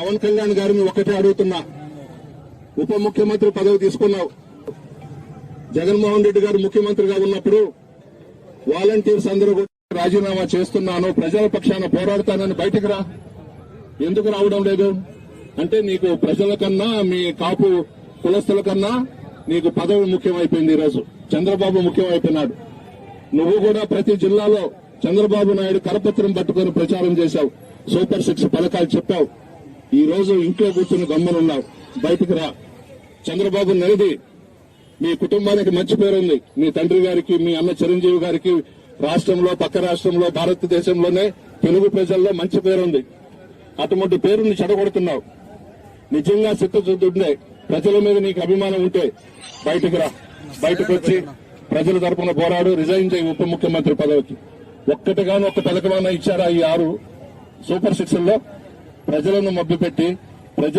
పవన్ కళ్యాణ్ గారిని ఒకటే అడుగుతున్నా. ఉప ముఖ్యమంత్రి పదవి తీసుకున్నావు. జగన్మోహన్ రెడ్డి గారు ముఖ్యమంత్రిగా ఉన్నప్పుడు వాలంటీర్స్ అందరూ కూడా రాజీనామా చేస్తున్నాను. ప్రజల పక్షాన పోరాడతానని బయటకు రా. ఎందుకు రావడం లేదు? అంటే నీకు ప్రజల కన్నా మీ కాపు కులస్తుల కన్నా నీకు పదవి ముఖ్యమైపోయింది ఈరోజు చంద్రబాబు ముఖ్యమైపోయినాడు. నువ్వు కూడా ప్రతి జిల్లాలో చంద్రబాబు నాయుడు కరపత్రం పట్టుకొని ప్రచారం చేశావు. సూపర్ సిక్స్ పథకాలు చెప్పావు. ఈ రోజు ఇంట్లో కూర్చుని గమ్మనున్నావు. బయటికి రా. చంద్రబాబు నిలది మీ కుటుంబానికి మంచి పేరుంది మీ తండ్రి గారికి మీ అన్న చిరంజీవి గారికి రాష్ట్రంలో పక్క రాష్ట్రంలో భారతదేశంలోనే తెలుగు ప్రజల్లో మంచి పేరుంది అటువంటి పేరుని చెడగొడుతున్నావు. నిజంగా చిత్తశుద్ధి ప్రజల మీద నీకు అభిమానం ఉంటే బయటకు రా. బయటకు వచ్చి ప్రజల తరపున పోరాడు. రిజైన్ చేయి ఉప ముఖ్యమంత్రి పదవికి. ఒక్కటిగాను ఒక్క పథకమైనా ఇచ్చారా ఈ ఆరు సూపర్ సిక్స్లో ప్రజలను మభ్యపెట్టి ప్రజలు